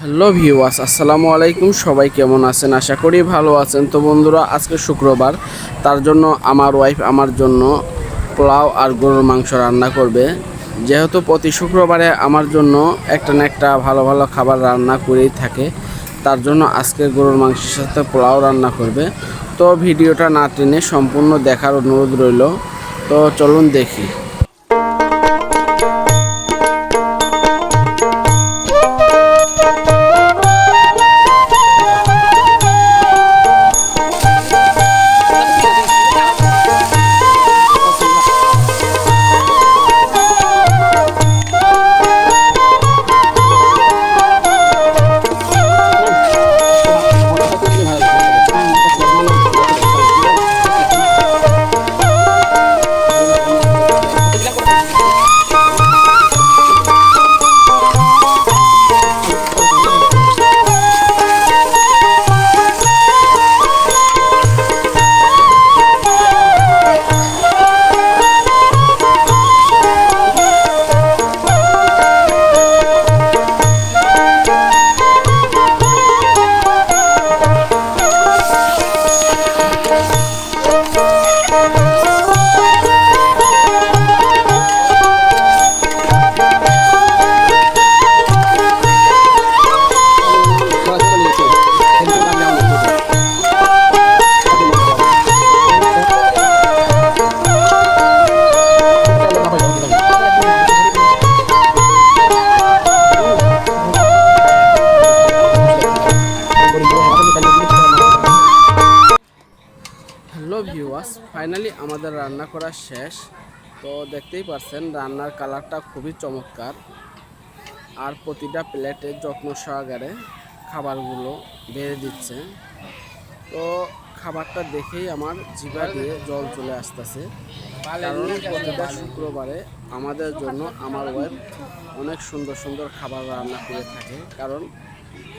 Hello viewers, আসসালামু আলাইকুম। সবাই কেমন আছেন? আশা করি ভালো আছেন। তো বন্ধুরা, আজকে শুক্রবার। তার জন্য আমার ওয়াইফ আমার জন্য পোলাও আর গরুর মাংস রান্না করবে। যেহেতু প্রতি শুক্রবারে আমার জন্য একটা না একটা ভালো ভালো খাবার রান্না করেই থাকে, তার জন্য আজকে গরুর মাংসের সাথে পোলাও রান্না করবে। তো ভিডিওটা না টেনে সম্পূর্ণ দেখার অনুরোধ রইল। তো চলুন দেখি। ভিউয়ার্স ফাইনালি আমাদের রান্না করা শেষ। তো দেখতেই পাচ্ছেন রান্নার কালারটা খুবই চমৎকার। আর প্রতিটা প্লেটে যত্ন সহকারে খাবারগুলো বেড়ে দিচ্ছে। তো খাবারটা দেখেই আমার জিভা দিয়ে জল চলে আসতেছে। কারণ প্রতিটা শুক্রবারে আমাদের জন্য আমার ওয়াইফ অনেক সুন্দর সুন্দর খাবার রান্না করে থাকে। কারণ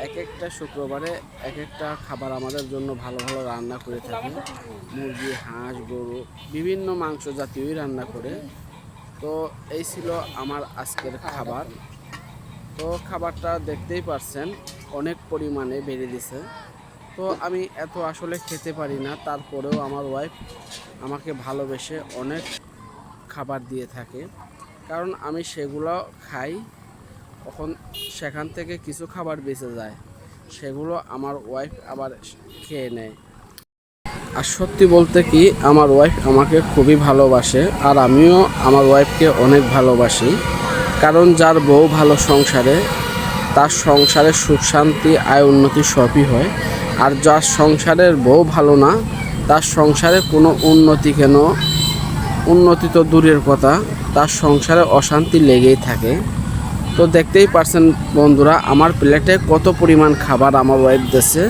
এক একটা শুক্রবারে এক একটা খাবার আমাদের জন্য ভালো ভালো রান্না করে থাকে। মুরগি, হাঁস, গরু, বিভিন্ন মাংস জাতীয়ই রান্না করে। তো এই ছিল আমার আজকের খাবার। তো খাবারটা দেখতেই পারছেন, অনেক পরিমাণে বেড়ে দিছে। তো আমি এত আসলে খেতে পারি না, তারপরেও আমার ওয়াইফ আমাকে ভালোবেসে অনেক খাবার দিয়ে থাকে। কারণ আমি সেগুলো খাই তখন সেখান থেকে কিছু খাবার বেঁচে যায়। সেগুলো আমার ওয়াইফ আবার খেয়ে নেয়। আর সত্যি বলতে কি, আমার ওয়াইফ আমাকে খুবই ভালোবাসে আর আমিও আমার ওয়াইফকে অনেক ভালোবাসি। কারণ যার বউ ভালো সংসারে, তার সংসারে সুখ শান্তি, আয় উন্নতি সবই হয়। আর যার সংসারের বউ ভালো না, তার সংসারে কোনো উন্নতি কেন? উন্নতি তো দূরের কথা, তার সংসারে অশান্তি লেগেই থাকে। তো দেখতেই পারছেন বন্ধুরা, আমার প্লেটে কত পরিমাণ খাবার আমার ওয়াইফ দিচ্ছে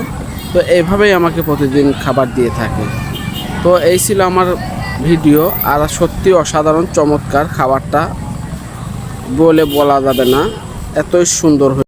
তো এইভাবেই আমাকে প্রতিদিন খাবার দিয়ে থাকে। তো এই ছিল আমার ভিডিও আর সত্যি অসাধারণ চমৎকার খাবারটা বলে বলা যাবে না, এতই সুন্দর হয়ে